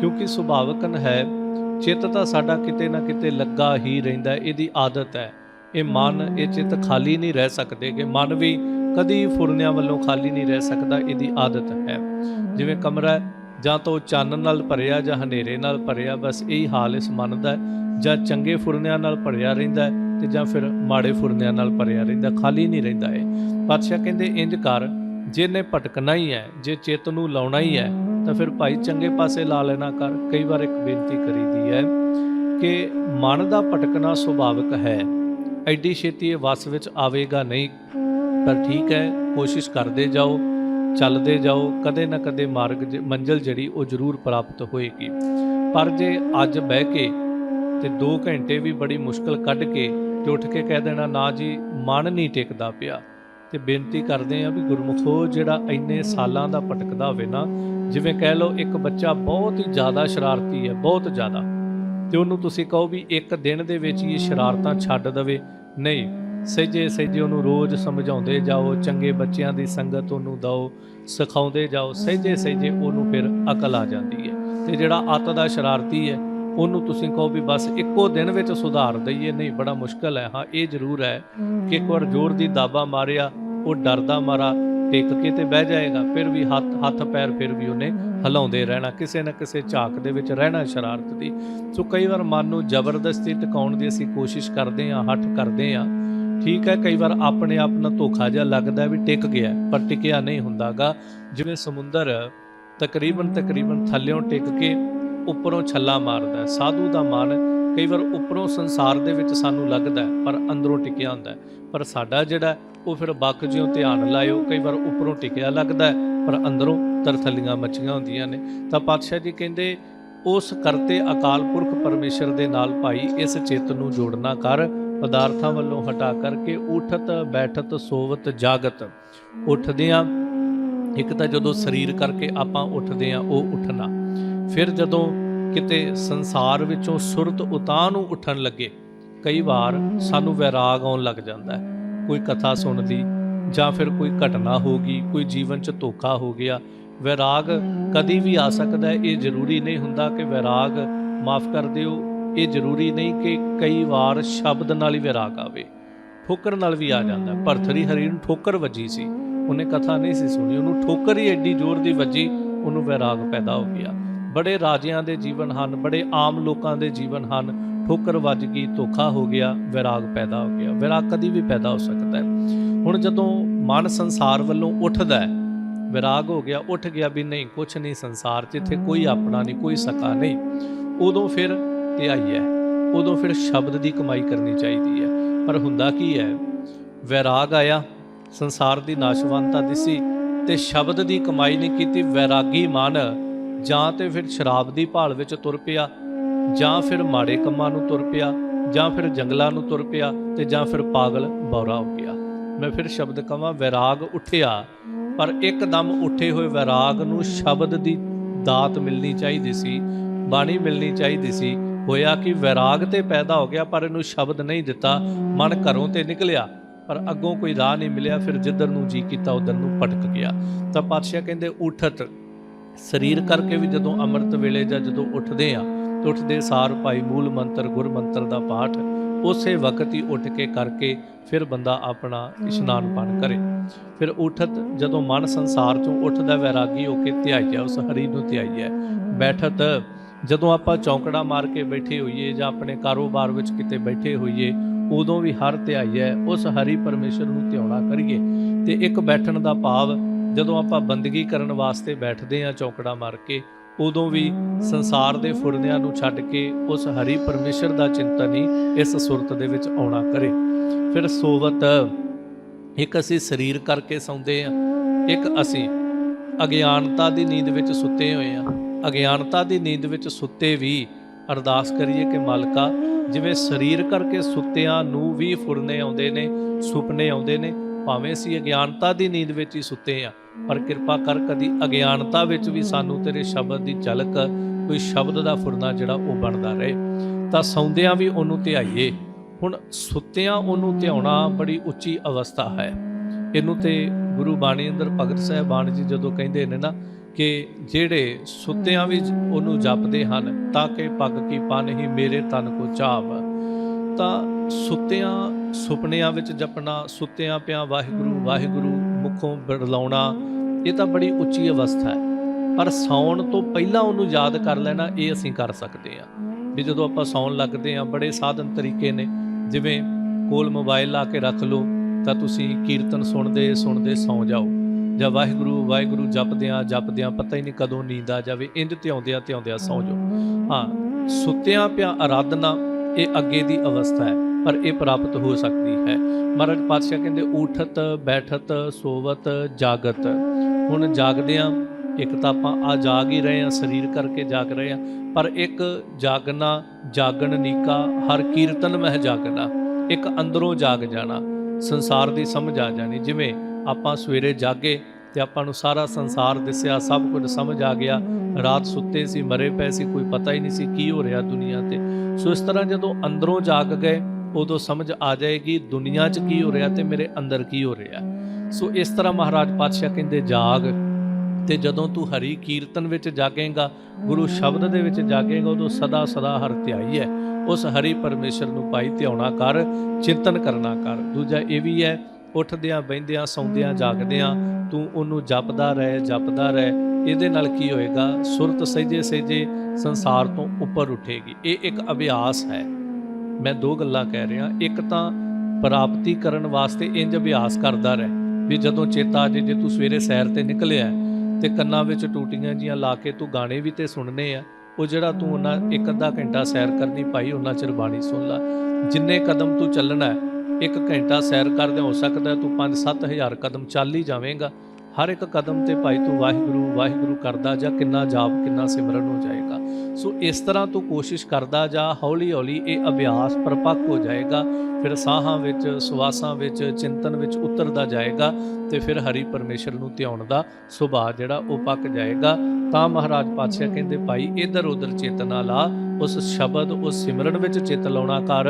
ਕਿਉਂਕਿ ਸੁਭਾਵਕਨ ਹੈ, ਚਿੱਤ ਤਾਂ ਸਾਡਾ ਕਿਤੇ ਨਾ ਕਿਤੇ ਲੱਗਾ ਹੀ ਰਹਿੰਦਾ ਇਹਦੀ ਆਦਤ ਹੈ। ਇਹ ਮਨ, ਇਹ ਚਿੱਤ ਖਾਲੀ ਨਹੀਂ ਰਹਿ ਸਕਦੇ ਕਿ ਮਨ ਵੀ ਕਦੀ ਫੁਰਨਿਆਂ ਵੱਲੋਂ ਖਾਲੀ ਨਹੀਂ ਰਹਿ ਸਕਦਾ, ਇਹਦੀ ਆਦਤ ਹੈ। ਜਿਵੇਂ ਕਮਰਾ ਜਾਂ ਤਾਂ ਉਹ ਚਾਨਣ ਨਾਲ ਭਰਿਆ ਜਾਂ ਹਨੇਰੇ ਨਾਲ ਭਰਿਆ, ਬਸ ਇਹੀ ਹਾਲ ਇਸ ਮਨ ਦਾ ਜਾਂ ਚੰਗੇ ਫੁਰਨਿਆਂ ਨਾਲ ਭਰਿਆ ਰਹਿੰਦਾ ਹੈ ਤੇ ਜਾਂ ਫਿਰ ਮਾੜੇ ਫੁਰਨਿਆਂ ਨਾਲ ਭਰਿਆ ਰਹਿੰਦਾ, ਖਾਲੀ ਨਹੀਂ ਰਹਿੰਦਾ ਇਹ। ਪਾਤਸ਼ਾਹ ਕਹਿੰਦੇ ਇੰਜ ਕਰ ਜਿਹਨੇ ਭਟਕਣਾ ਹੀ ਹੈ, ਜੇ ਚਿੱਤ ਨੂੰ ਲਾਉਣਾ ਹੀ ਹੈ ਤਾਂ ਫਿਰ ਭਾਈ ਚੰਗੇ ਪਾਸੇ ਲਾ ਲੈਣਾ ਕਰ। ਕਈ ਵਾਰ ਇੱਕ ਬੇਨਤੀ ਕਰੀਦੀ ਹੈ ਕਿ ਮਨ ਦਾ ਭਟਕਣਾ ਸੁਭਾਵਿਕ ਹੈ। ਐਡੀ ਛੇਤੀ ਇਹ ਵਸ ਵਿੱਚ ਆਵੇਗਾ ਨਹੀਂ। ਪਰ ਠੀਕ ਹੈ, ਕੋਸ਼ਿਸ਼ ਕਰਦੇ ਜਾਓ, ਚੱਲਦੇ ਜਾਓ। ਕਦੇ ਨਾ ਕਦੇ ਮਾਰਗ ਜ- ਮੰਜ਼ਿਲ ਜਿਹੜੀ ਉਹ ਜ਼ਰੂਰ ਪ੍ਰਾਪਤ ਹੋਏਗੀ। ਪਰ ਜੇ ਅੱਜ ਬਹਿ ਕੇ ਤੇ 2 ਘੰਟੇ ਵੀ ਬੜੀ ਮੁਸ਼ਕਲ ਕੱਢ ਕੇ ਤੇ ਉੱਠ ਕੇ ਕਹਿ ਦੇਣਾ, ਨਾ ਜੀ, ਮਨ ਨਹੀਂ ਟਿਕਦਾ ਪਿਆ। ਤੇ ਬੇਨਤੀ ਕਰਦੇ ਆ ਵੀ ਗੁਰਮੁਖੋ ਜਿਹੜਾ ਇੰਨੇ ਸਾਲਾਂ ਦਾ ਭਟਕਦਾ ਹੋਵੇ ਨਾ ਜਿਵੇਂ ਕਹਿ ਲਓ ਇੱਕ ਬੱਚਾ ਬਹੁਤ ਹੀ ਜ਼ਿਆਦਾ ਸ਼ਰਾਰਤੀ ਹੈ, ਬਹੁਤ ਜ਼ਿਆਦਾ। ਤੇ ਉਹਨੂੰ ਤੁਸੀਂ ਕਹੋ ਵੀ ਇੱਕ ਦਿਨ ਦੇ ਵਿੱਚ ਹੀ ਇਹ ਸ਼ਰਾਰਤਾਂ ਛੱਡ ਦੇਵੇ। ਨਹੀਂ, ਸਹਿਜੇ ਸਹਿਜੇ ਉਹਨੂੰ ਰੋਜ਼ ਸਮਝਾਉਂਦੇ ਜਾਓ, ਚੰਗੇ ਬੱਚਿਆਂ ਦੀ ਸੰਗਤ ਉਹਨੂੰ ਦਿਓ, ਸਿਖਾਉਂਦੇ ਜਾਓ, ਸਹਿਜੇ ਸਹਿਜੇ ਉਹਨੂੰ ਫਿਰ ਅਕਲ ਆ ਜਾਂਦੀ ਹੈ। ਤੇ ਜਿਹੜਾ ਅੱਤ ਦਾ ਸ਼ਰਾਰਤੀ ਹੈ, ਉਹਨੂੰ ਤੁਸੀਂ ਕਹੋ ਵੀ ਬਸ ਇੱਕੋ ਦਿਨ ਵਿੱਚ ਸੁਧਾਰ ਦਈਏ। ਨਹੀਂ, ਬੜਾ ਮੁਸ਼ਕਲ ਹੈ। ਹਾਂ, ਇਹ ਜ਼ਰੂਰ ਹੈ ਕਿ ਇੱਕ ਵਾਰ ਜ਼ੋਰ ਦੀ ਦਾਬਾ ਮਾਰਿਆ, ਉਹ ਡਰਦਾ ਮਾਰਾ ਟਿਕ ਕੇ ਤੇ ਬਹਿ ਜਾਏਗਾ, ਫਿਰ ਵੀ ਹੱਥ ਹੱਥ ਪੈਰ ਫਿਰ ਵੀ ਉਹਨੇ ਹਿਲਾਉਂਦੇ ਰਹਿਣਾ, ਕਿਸੇ ਨਾ ਕਿਸੇ ਝਾਕ ਦੇ ਵਿੱਚ ਰਹਿਣਾ ਸ਼ਰਾਰਤ ਦੀ। ਸੋ ਕਈ ਵਾਰ ਮਨ ਨੂੰ ਜ਼ਬਰਦਸਤੀ ਟਿਕਾਉਣ ਦੀ ਅਸੀਂ ਕੋਸ਼ਿਸ਼ ਕਰਦੇ ਹਾਂ, ਹੱਠ ਕਰਦੇ ਹਾਂ। ਠੀਕ ਹੈ, ਕਈ ਵਾਰ ਆਪਣੇ ਆਪ ਨਾਲ ਧੋਖਾ ਜਿਹਾ ਲੱਗਦਾ ਵੀ ਟਿਕ ਗਿਆ, ਪਰ ਟਿਕਿਆ ਨਹੀਂ ਹੁੰਦਾਗਾ। ਜਿਵੇਂ ਸਮੁੰਦਰ ਤਕਰੀਬਨ ਤਕਰੀਬਨ ਥੱਲਿਓਂ ਟਿਕ ਕੇ ਉੱਪਰੋਂ ਛੱਲਾ ਮਾਰਦਾ, ਸਾਧੂ ਦਾ ਮਨ ਕਈ ਵਾਰ ਉੱਪਰੋਂ ਸੰਸਾਰ ਦੇ ਵਿੱਚ ਸਾਨੂੰ ਲੱਗਦਾ ਪਰ ਅੰਦਰੋਂ ਟਿਕਿਆ ਹੁੰਦਾ ਪਰ ਸਾਡਾ ਜਿਹੜਾ ਉਹ ਫਿਰ ਬੱਕ ਜਿਉਂ ਧਿਆਨ ਲਾਇਓ, ਕਈ ਵਾਰ ਉੱਪਰੋਂ ਟਿਕਿਆ ਲੱਗਦਾ ਪਰ ਅੰਦਰੋਂ ਤਰਥਲੀਆਂ ਮੱਚੀਆਂ ਹੁੰਦੀਆਂ ਨੇ। ਤਾਂ ਪਾਤਸ਼ਾਹ ਜੀ ਕਹਿੰਦੇ, ਉਸ ਕਰਤੇ ਅਕਾਲ ਪੁਰਖ ਪਰਮੇਸ਼ਰ ਦੇ ਨਾਲ ਭਾਈ, ਇਸ ਚਿੱਤ ਨੂੰ ਜੋੜਨਾ ਕਰ, ਪਦਾਰਥਾਂ ਵੱਲੋਂ ਹਟਾ ਕਰਕੇ ਉਠਤ, ਬੈਠਤ, ਸੋਵਤ, ਜਾਗਤ। ਉੱਠਦਿਆਂ ਇੱਕ ਤਾਂ ਜਦੋਂ ਸਰੀਰ ਕਰਕੇ ਆਪਾਂ ਉੱਠਦੇ ਆ, ਉਹ ਉੱਠਣਾ। ਫਿਰ ਜਦੋਂ ਕਿਤੇ ਸੰਸਾਰ ਵਿੱਚੋਂ ਸੁਰਤ ਉਤਾਂ ਨੂੰ ਉੱਠਣ ਲੱਗੇ, ਕਈ ਵਾਰ ਸਾਨੂੰ ਵੈਰਾਗ ਆਉਣ ਲੱਗ ਜਾਂਦਾ ਹੈ। ਕੋਈ ਕਥਾ ਸੁਣਦੀ ਜਾਂ ਫਿਰ ਕੋਈ ਘਟਨਾ ਹੋ ਗਈ, ਕੋਈ ਜੀਵਨ 'ਚ ਧੋਖਾ ਹੋ ਗਿਆ ਵੈਰਾਗ ਕਦੀ ਵੀ ਆ ਸਕਦਾ ਹੈ, ਇਹ ਜ਼ਰੂਰੀ ਨਹੀਂ ਹੁੰਦਾ ਕਿ ਵੈਰਾਗ ਮਾਫ ਕਰ ਦਿਓ। ਇਹ ਜ਼ਰੂਰੀ ਨਹੀਂ ਕਿ ਕਈ ਵਾਰ ਸ਼ਬਦ ਨਾਲ ਹੀ ਵੈਰਾਗ ਆਵੇ। ਠੋਕਰ ਨਾਲ ਵੀ ਆ ਜਾਂਦਾ ਭਰਥਰੀ ਹਰੀ ਨੂੰ ਠੋਕਰ ਵੱਜੀ ਸੀ। ਉਹਨੇ ਕਥਾ ਨਹੀਂ ਸੀ ਸੁਣੀ, ਉਹਨੂੰ ਠੋਕਰ ਹੀ ਐਡੀ ਜ਼ੋਰ ਦੀ ਵੱਜੀ, ਉਹਨੂੰ ਵੈਰਾਗ ਪੈਦਾ ਹੋ ਗਿਆ। ਬੜੇ ਰਾਜਿਆਂ ਦੇ ਜੀਵਨ ਹਨ, ਬੜੇ ਆਮ ਲੋਕਾਂ ਦੇ ਜੀਵਨ ਹਨ। ਠੋਕਰ ਵੱਜ ਗਈ ਧੋਖਾ ਹੋ ਗਿਆ, ਵੈਰਾਗ ਪੈਦਾ ਹੋ ਗਿਆ। ਵੈਰਾਗ ਕਦੀ ਵੀ ਪੈਦਾ ਹੋ ਸਕਦਾ ਹੈ। ਹੁਣ ਜਦੋਂ ਮਨ ਸੰਸਾਰ ਵੱਲੋਂ ਉੱਠਦਾ ਹੈ, ਵਿਰਾਗ ਹੋ ਗਿਆ, ਉੱਠ ਗਿਆ ਵੀ ਨਹੀਂ, ਕੁਛ ਨਹੀਂ ਸੰਸਾਰ 'ਚ ਇੱਥੇ ਕੋਈ ਆਪਣਾ ਨਹੀਂ, ਕੋਈ ਸਕਾ ਨਹੀਂ, ਉਦੋਂ ਫਿਰ ਧਿਆਈ ਹੈ। ਉਦੋਂ ਫਿਰ ਸ਼ਬਦ ਦੀ ਕਮਾਈ ਕਰਨੀ ਚਾਹੀਦੀ ਹੈ। ਪਰ ਹੁੰਦਾ ਕੀ ਹੈ, ਵੈਰਾਗ ਆਇਆ, ਸੰਸਾਰ ਦੀ ਨਾਸ਼ਵੰਤਾ ਦਿਸੀ ਤੇ ਸ਼ਬਦ ਦੀ ਕਮਾਈ ਨਹੀਂ ਕੀਤੀ, ਵੈਰਾਗੀ ਮਨ ਜਾਂ ਤੇ ਫਿਰ ਸ਼ਰਾਬ ਦੀ ਭਾਲ ਵਿੱਚ ਤੁਰ ਪਿਆ, ਜਾਂ ਫਿਰ ਮਾੜੇ ਕੰਮਾਂ ਨੂੰ ਤੁਰ ਪਿਆ, ਜਾਂ ਫਿਰ ਜੰਗਲਾਂ ਨੂੰ ਤੁਰ ਪਿਆ, ਤੇ ਜਾਂ ਫਿਰ ਪਾਗਲ ਬੌਰਾ ਹੋ ਗਿਆ। ਮੈਂ ਫਿਰ ਸ਼ਬਦ ਕਵਾਂ, ਵੈਰਾਗ ਉੱਠਿਆ। ਪਰ ਇੱਕਦਮ ਉੱਠੇ ਹੋਏ ਵੈਰਾਗ ਨੂੰ ਸ਼ਬਦ ਦੀ ਦਾਤ ਮਿਲਣੀ ਚਾਹੀਦੀ ਸੀ, ਬਾਣੀ ਮਿਲਣੀ ਚਾਹੀਦੀ ਸੀ। ਹੋਇਆ ਕਿ ਵੈਰਾਗ ਤੇ ਪੈਦਾ ਹੋ ਗਿਆ, ਪਰ ਇਹਨੂੰ ਸ਼ਬਦ ਨਹੀਂ ਦਿੱਤਾ। ਮਨ ਘਰੋਂ ਤੇ ਨਿਕਲਿਆ, ਪਰ ਅੱਗੋਂ ਕੋਈ ਰਾਹ ਨਹੀਂ ਮਿਲਿਆ। ਫਿਰ ਜਿੱਧਰ ਨੂੰ ਜੀ ਕੀਤਾ, ਉਧਰ ਨੂੰ ਭਟਕ ਗਿਆ। ਤਾਂ ਪਾਤਸ਼ਾਹ ਕਹਿੰਦੇ, ਉਠਤ। ਸਰੀਰ ਕਰਕੇ ਵੀ ਜਦੋਂ ਅੰਮ੍ਰਿਤ ਵੇਲੇ ਜਾਂ ਜਦੋਂ ਉੱਠਦੇ ਆ ਤੇ ਉੱਠਦੇ ਸਾਰ ਭਾਈ ਮੂਲ ਮੰਤਰ, ਗੁਰ ਮੰਤਰ ਦਾ ਪਾਠ, ਉਸੇ ਵਕਤ ਹੀ ਉੱਠ ਕੇ ਕਰਕੇ ਫਿਰ ਬੰਦਾ ਆਪਣਾ ਇਸ਼ਨਾਨ ਪਾਣ ਕਰੇ। ਫਿਰ ਉਠਤ, ਜਦੋਂ ਮਨ ਸੰਸਾਰ ਤੋਂ ਉੱਠਦਾ ਵੈਰਾਗੀ ਹੋ ਕੇ ਧਿਆਈਆ ਉਸ ਹਰੀ ਨੂੰ ਧਿਆਈਆ ਬੈਠਤ, ਜਦੋਂ ਆਪਾਂ ਚੌਂਕੜਾ ਮਾਰ ਕੇ ਬੈਠੇ ਹੋਈਏ ਜਾਂ ਆਪਣੇ ਕਾਰੋਬਾਰ ਵਿੱਚ ਕਿਤੇ ਬੈਠੇ ਹੋਈਏ, ਉਦੋਂ ਵੀ ਹਰ ਧਿਆਈਆ ਉਸ ਹਰੀ ਪਰਮੇਸ਼ਰ ਨੂੰ ਧਿਆਉਣਾ ਕਰੀਏ। ਤੇ ਇੱਕ ਬੈਠਣ ਦਾ ਭਾਵ ਜਦੋਂ ਆਪਾਂ ਬੰਦਗੀ ਕਰਨ ਵਾਸਤੇ ਬੈਠਦੇ ਹਾਂ ਚੌਂਕੜਾ ਮਾਰ ਕੇ, ਉਦੋਂ ਵੀ ਸੰਸਾਰ ਦੇ ਫੁਰਨਿਆਂ ਨੂੰ ਛੱਡ ਕੇ ਉਸ ਹਰੀ ਪਰਮੇਸ਼ਰ ਦਾ ਚਿੰਤਨ ਹੀ ਇਸ ਸੁਰਤ ਦੇ ਵਿੱਚ ਆਉਣਾ ਕਰੇ। ਫਿਰ ਸੋਵਤ ਇੱਕ ਅਸੀਂ ਸਰੀਰ ਕਰਕੇ ਸੌਂਦੇ ਆ ਇੱਕ ਅਸੀਂ ਅਗਿਆਨਤਾ ਦੀ ਨੀਂਦ ਵਿੱਚ ਸੁੱਤੇ ਹੋਏ ਆ ਅਗਿਆਨਤਾ ਦੀ ਨੀਂਦ ਵਿੱਚ ਸੁੱਤੇ ਵੀ ਅਰਦਾਸ ਕਰੀਏ ਕਿ ਮਾਲਕਾ, ਜਿਵੇਂ ਸਰੀਰ ਕਰਕੇ ਸੁੱਤਿਆਂ ਨੂੰ ਵੀ ਫੁਰਨੇ ਆਉਂਦੇ ਨੇ, ਸੁਪਨੇ ਆਉਂਦੇ ਨੇ, ਭਾਵੇਂ ਅਸੀਂ ਅਗਿਆਨਤਾ ਦੀ ਨੀਂਦ ਵਿੱਚ ਹੀ ਸੁੱਤੇ ਆ ਪਰ ਕਿਰਪਾ ਕਰ ਕਦੀ ਅਗਿਆਨਤਾ ਵਿੱਚ ਵੀ ਸਾਨੂੰ ਤੇਰੇ ਸ਼ਬਦ ਦੀ ਝਲਕ, ਕੋਈ ਸ਼ਬਦ ਦਾ ਫੁਰਨਾ ਜਿਹੜਾ ਉਹ ਬਣਦਾ ਰਹੇ। ਤਾਂ ਸੌਂਦਿਆਂ ਵੀ ਉਹਨੂੰ ਧਿਆਈਏ। ਹੁਣ ਸੁੱਤਿਆਂ ਉਹਨੂੰ ਧਿਆਉਣਾ ਬੜੀ ਉੱਚੀ ਅਵਸਥਾ ਹੈ। ਇਹਨੂੰ ਤੇ ਗੁਰੂ ਬਾਣੀ ਅੰਦਰ ਭਗਤ ਸਾਹਿਬਾਨ ਜੀ ਜਦੋਂ ਕਹਿੰਦੇ ਨੇ ਨਾ ਕਿ ਜਿਹੜੇ ਸੁੱਤਿਆਂ ਵੀ ਉਹਨੂੰ ਜਪਦੇ ਹਨ, ਤਾਂ ਕਿ ਪੱਗ ਕੀ ਪਨ ਹੀ ਮੇਰੇ ਤਨ ਕੋ ਚਾਵ। ਤਾਂ ਸੁੱਤਿਆਂ ਸੁਪਨਿਆਂ ਵਿੱਚ ਜਪਣਾ, ਸੁੱਤਿਆਂ ਪਿਆ ਵਾਹਿਗੁਰੂ ਵਾਹਿਗੁਰੂ ਮੁਖੋਂ ਬਰਲਾਉਣਾ ਇਹ ਤਾਂ ਬੜੀ ਉੱਚੀ ਅਵਸਥਾ ਹੈ। ਪਰ ਸੌਣ ਤੋਂ ਪਹਿਲਾਂ ਉਹਨੂੰ ਯਾਦ ਕਰ ਲੈਣਾ, ਇਹ ਅਸੀਂ ਕਰ ਸਕਦੇ ਹਾਂ। ਵੀ ਜਦੋਂ ਆਪਾਂ ਸੌਣ ਲੱਗਦੇ ਹਾਂ, ਬੜੇ ਸਾਧਨ ਤਰੀਕੇ ਨੇ। ਜਿਵੇਂ ਕੋਲ ਮੋਬਾਈਲ ਲਾ ਕੇ ਰੱਖ ਲਓ, ਤਾਂ ਤੁਸੀਂ ਕੀਰਤਨ ਸੁਣਦੇ ਸੁਣਦੇ ਸੌਂ ਜਾਓ। ਜਾਂ ਵਾਹਿਗੁਰੂ ਵਾਹਿਗੁਰੂ ਜਪਦਿਆਂ ਜਪਦਿਆਂ ਪਤਾ ਹੀ ਨਹੀਂ ਕਦੋਂ ਨੀਂਦ ਆ ਜਾਵੇ ਇੰਜ ਧਿਆਉਂਦਿਆਂ ਧਿਆਉਂਦਿਆਂ ਸੌਂ ਜਾਓ। ਹਾਂ, ਸੁੱਤਿਆਂ ਪਿਆ ਆਰਾਧਨਾ ਇਹ ਅੱਗੇ ਦੀ ਅਵਸਥਾ ਹੈ। ਪਰ ਇਹ ਪ੍ਰਾਪਤ ਹੋ ਸਕਦੀ ਹੈ। ਮਹਾਰਾਜ ਪਾਤਸ਼ਾਹ ਕਹਿੰਦੇ, ਉਠਤ, ਬੈਠਤ, ਸੋਵਤ, ਜਾਗਤ। ਹੁਣ ਜਾਗਦਿਆਂ ਇੱਕ ਤਾਂ ਆਪਾਂ ਆ ਜਾਗ ਹੀ ਰਹੇ ਆ ਸਰੀਰ ਕਰਕੇ ਜਾਗ ਰਹੇ ਆ ਪਰ ਇੱਕ ਜਾਗਣਾ, ਜਾਗਣ ਨੀਕਾ, ਹਰ ਕੀਰਤਨ ਮਹਿ ਜਾਗਣਾ, ਇੱਕ ਅੰਦਰੋਂ ਜਾਗ ਜਾਣਾ, ਸੰਸਾਰ ਦੀ ਸਮਝ ਆ ਜਾਣੀ। ਜਿਵੇਂ ਆਪਾਂ ਸਵੇਰੇ ਜਾਗੇ ਤੇ ਆਪਾਂ ਨੂੰ ਸਾਰਾ ਸੰਸਾਰ ਦਿਸਿਆ, ਸਭ ਕੁਝ ਸਮਝ ਆ ਗਿਆ, ਰਾਤ ਸੁੱਤੇ ਸੀ, ਮਰੇ ਪਏ ਸੀ, ਕੋਈ ਪਤਾ ਹੀ ਨਹੀਂ ਸੀ ਕੀ ਹੋ ਰਿਹਾ ਦੁਨੀਆ ਤੇ। ਸੋ ਇਸ ਤਰ੍ਹਾਂ ਜਦੋਂ ਅੰਦਰੋਂ ਜਾਗ ਗਏ ਉਦੋਂ ਸਮਝ ਆ ਜਾਏਗੀ ਦੁਨੀਆ 'ਚ ਕੀ ਹੋ ਰਿਹਾ ਤੇ ਮੇਰੇ ਅੰਦਰ ਕੀ ਹੋ ਰਿਹਾ। ਸੋ ਇਸ ਤਰ੍ਹਾਂ ਮਹਾਰਾਜ ਪਾਤਸ਼ਾਹ ਕਹਿੰਦੇ, ਜਾਗ ਤੇ ਜਦੋਂ ਤੂੰ ਹਰੀ ਕੀਰਤਨ ਵਿੱਚ ਜਾਗੇਗਾ, ਗੁਰੂ ਸ਼ਬਦ ਦੇ ਵਿੱਚ ਜਾਗੇਗਾ, ਉਦੋਂ ਸਦਾ ਸਦਾ ਹਰ ਧਿਆਈ ਹੈ। ਉਸ ਹਰੀ ਪਰਮੇਸ਼ਰ ਨੂੰ ਭਾਈ ਧਿਆਉਣਾ ਕਰ, ਚਿੰਤਨ ਕਰਨਾ ਕਰ। ਦੂਜਾ ਇਹ ਵੀ ਹੈ, ਉੱਠਦਿਆਂ ਬੈੰਦਿਆਂ ਸੌਂਦਿਆਂ, ਜਾਗਦਿਆਂ, ਤੂੰ ਉਹਨੂੰ ਜਪਦਾ ਰਹਿ ਜਪਦਾ ਰਹਿ। ਇਹਦੇ ਨਾਲ ਕੀ ਹੋਏਗਾ? ਸੁਰਤ ਸਹਿਜੇ ਸਹਿਜੇ ਸੰਸਾਰ ਤੋਂ ਉੱਪਰ ਉੱਠੇਗੀ। ਇਹ ਇੱਕ ਅਭਿਆਸ ਹੈ। ਮੈਂ ਦੋ ਗੱਲਾਂ ਕਹਿ ਰਿਹਾ। ਇੱਕ ਤਾਂ ਪ੍ਰਾਪਤੀ ਕਰਨ ਵਾਸਤੇ ਇੰਜ ਅਭਿਆਸ ਕਰਦਾ ਰਹਿ ਵੀ ਜਦੋਂ ਚੇਤਾ ਆ ਜੇ ਜੇ ਤੂੰ ਸਵੇਰੇ ਸੈਰ ਤੇ ਨਿਕਲਿਆ ਤੇ ਕੰਨਾਂ ਵਿੱਚ ਟੂਟੀਆਂ ਜੀਆਂ ਲਾ ਕੇ ਤੂੰ ਗਾਣੇ ਵੀ ਤੇ ਸੁਣਨੇ ਆ, ਉਹ ਜਿਹੜਾ ਤੂੰ ਉਹਨਾਂ ਇੱਕ ਅੱਧਾ ਘੰਟਾ ਸੈਰ ਕਰਨੀ ਪਾਈ, ਉਹਨਾਂ ਚਿਰ ਬਾਣੀ ਸੁਣ ਲਾ। ਜਿੰਨੇ ਕਦਮ ਤੂੰ ਚੱਲਣਾ ਹੈ, ਇੱਕ ਘੰਟਾ ਸੈਰ ਕਰਦੇ ਹੋ ਸਕਦਾ ਹੈ ਤੂੰ 5-7000 ਕਦਮ ਚੱਲ ਹੀ ਜਾਵੇਂਗਾ। ਹਰ ਇੱਕ ਕਦਮ ਤੇ ਭਾਈ ਤੂੰ ਵਾਹਿਗੁਰੂ ਵਾਹਿਗੁਰੂ ਕਰਦਾ ਜਾ, ਕਿੰਨਾ ਜਾਪ, ਕਿੰਨਾ ਸਿਮਰਨ ਹੋ ਜਾਏਗਾ। ਸੋ ਇਸ ਤਰ੍ਹਾਂ ਤੂੰ ਕੋਸ਼ਿਸ਼ ਕਰਦਾ ਜਾ, ਹੌਲੀ ਹੌਲੀ ਇਹ ਅਭਿਆਸ ਪਰਪੱਕ ਹੋ ਜਾਏਗਾ। ਫਿਰ ਸਾਹਾਂ ਵਿੱਚ, ਸਵਾਸਾਂ ਵਿੱਚ, ਚਿੰਤਨ ਵਿੱਚ ਉਤਰਦਾ ਜਾਏਗਾ ਤੇ ਫਿਰ ਹਰੀ ਪਰਮੇਸ਼ਰ ਨੂੰ ਧਿਆਉਣ ਦਾ ਸੁਭਾਅ ਜਿਹੜਾ ਉਹ ਪੱਕ ਜਾਏਗਾ। ਤਾਂ ਮਹਾਰਾਜ ਪਾਤਸ਼ਾਹ ਕਹਿੰਦੇ, ਭਾਈ ਇਧਰ ਉਧਰ ਚੇਤਨਾ ਲਾ, ਉਸ ਸ਼ਬਦ, ਉਸ ਸਿਮਰਨ ਵਿੱਚ ਚਿੱਤ ਲਾਉਣਾ ਕਰ।